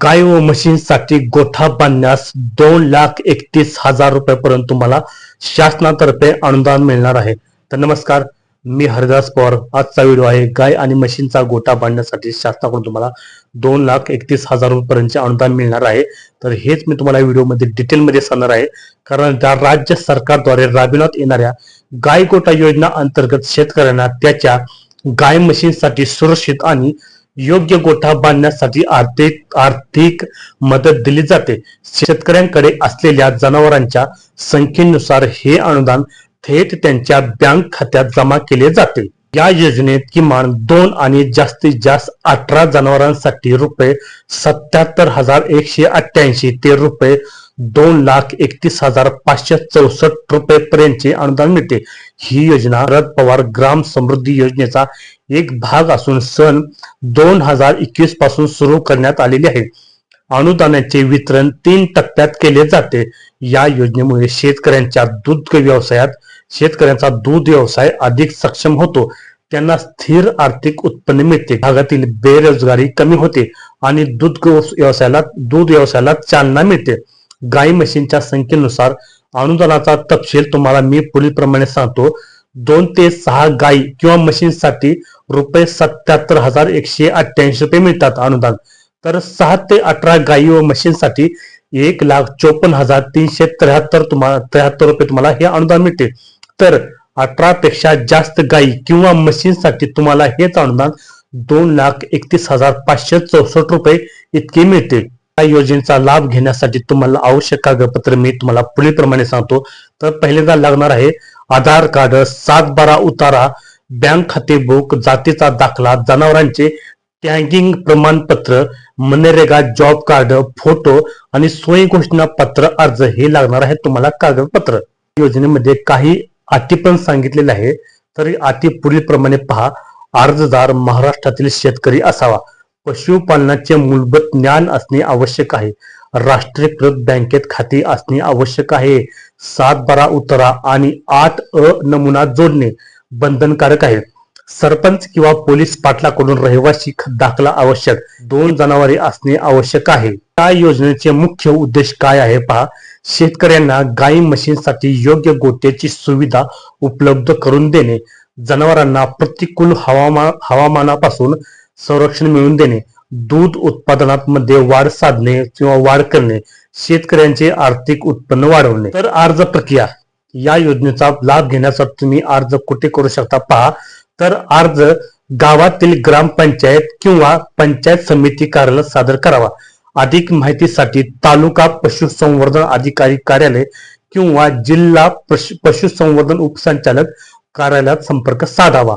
गाय व म्हशींसाठी गोठा बांधण्यास दोन लाख एकतीस हजार रुपयापर्यंत तुम्हाला शासनातर्फे अनुदान मिळणार आहे. तर नमस्कार मी हरदास पवार. आजचा व्हिडिओ आहे गाय आणि म्हशींचा गोठा बांधण्यासाठी शासनाकडून तुम्हाला दोन लाख एकतीस हजार रुपयेपर्यंतचे अनुदान मिळणार आहे. तर हेच मी तुम्हाला व्हिडिओमध्ये डिटेलमध्ये सांगणार आहे. कारण त्या राज्य सरकारद्वारे राबविण्यात येणाऱ्या गाय गोठा योजना अंतर्गत शेतकऱ्यांना त्याच्या गाय म्हशींसाठी सुरक्षित आणि योग्य गोठा बांधण्यासाठी आर्थिक आर्थिक मदत दिली जाते. शेतकऱ्यांकडे असलेल्या जनावरांच्या संख्येनुसार हे अनुदान थेट त्यांच्या बँक खात्यात जमा केले जाते. या योजनेत किमान दोन आणि जास्तीत जास्त अठरा जनावरांसाठी रुपये सत्याहत्तर हजार एकशे अठ्ठ्याऐंशी ते रुपये दोन लाख एकतीस हजार पाचशे चौसष्ट रुपये पर्यंतचे अनुदान मिळते. ही योजना रद पवार ग्राम समृद्धी योजनेचा एक भाग असून सन दोन हजार एकवीसपासून सुरू करण्यात आलेली आहे. अनुदानाचे वितरण तीन टप्प्यात केले जाते. या योजनेमुळे शेतकऱ्यांच्या दूध व्यवसायात शेतकऱ्यांचा दूध व्यवसाय अधिक सक्षम होतो. त्यांना स्थिर आर्थिक उत्पन्न मिळते. भागातील बेरोजगारी कमी होते आणि दूध व्यवसायाला दूध व्यवसायाला चालना मिळते. गाई म्हशींच्या संख्येनुसार अनुदानाचा तपशील तुम्हाला मी पुढील प्रमाणे सांगतो. दोन ते सहा गाई किंवा म्हशींसाठी रुपये सत्याहत्तर हजार एकशे अठ्ठ्याऐंशी रुपये मिळतात अनुदान. तर सहा ते अठरा गाई व म्हशींसाठी एक लाख चोपन्न हजार तीनशे त्र्याहत्तर तुम्हाला त्र्याहत्तर रुपये तुम्हाला हे अनुदान मिळते. तर अठरा पेक्षा जास्त गाई किंवा म्हशींसाठी तुम्हाला हेच अनुदान दोन लाख एकतीस हजार पाचशे चौसष्ट रुपये इतके मिळते. या योजनेचा लाभ घेण्यासाठी तुम्हाला आवश्यक कागदपत्र मी तुम्हाला पुढील प्रमाणे सांगतो. तर पहिल्यांदा लागणार आहे आधार कार्ड सात बारा उतारा बँक खाते बुक जातीचा दाखला जनावरांचे टँगिंग प्रमाणपत्र मनरेगा जॉब कार्ड फोटो आणि स्वयं घोषणा पत्र अर्ज हे लागणार आहे तुम्हाला कागदपत्र. योजनेमध्ये काही अटी पण सांगितलेले आहे. तरी अटी पुढील प्रमाणे पहा. अर्जदार महाराष्ट्रातील शेतकरी असावा. पशुपालनाचे मूलभूत ज्ञान असणे आवश्यक आहे. राष्ट्रीयकृत बँकेत खाते असणे आवश्यक आहे. सात बारा उतारा आणि आठ अ नमुना जोडणे बंधनकारक आहे. सरपंच किंवा पोलीस पाटलाकडून रहिवासी दाखला आवश्यक. दोन जनावरे असणे आवश्यक आहे. या योजनेचे मुख्य उद्देश काय आहे पहा. शेतकऱ्यांना गाई म्हशींसाठी योग्य गोट्याची सुविधा उपलब्ध करून देणे. जनावरांना प्रतिकूल हवामान हवामानापासून संरक्षण मिळवून देणे दूध उत्पादनात मध्ये वाढ साधणे किंवा वाढ करणे शेतकऱ्यांचे आर्थिक उत्पन्न वाढवणे. तर अर्ज प्रक्रिया या योजनेचा लाभ घेण्यासाठी तुम्ही अर्ज कुठे करू शकता पहा. तर अर्ज गावातील ग्रामपंचायत किंवा पंचायत समिती कार्यालयात सादर करावा. अधिक माहितीसाठी तालुका पशुसंवर्धन अधिकारी कार्यालय किंवा जिल्हा पशु पशुसंवर्धन उपसंचालक कार्यालयात संपर्क साधावा.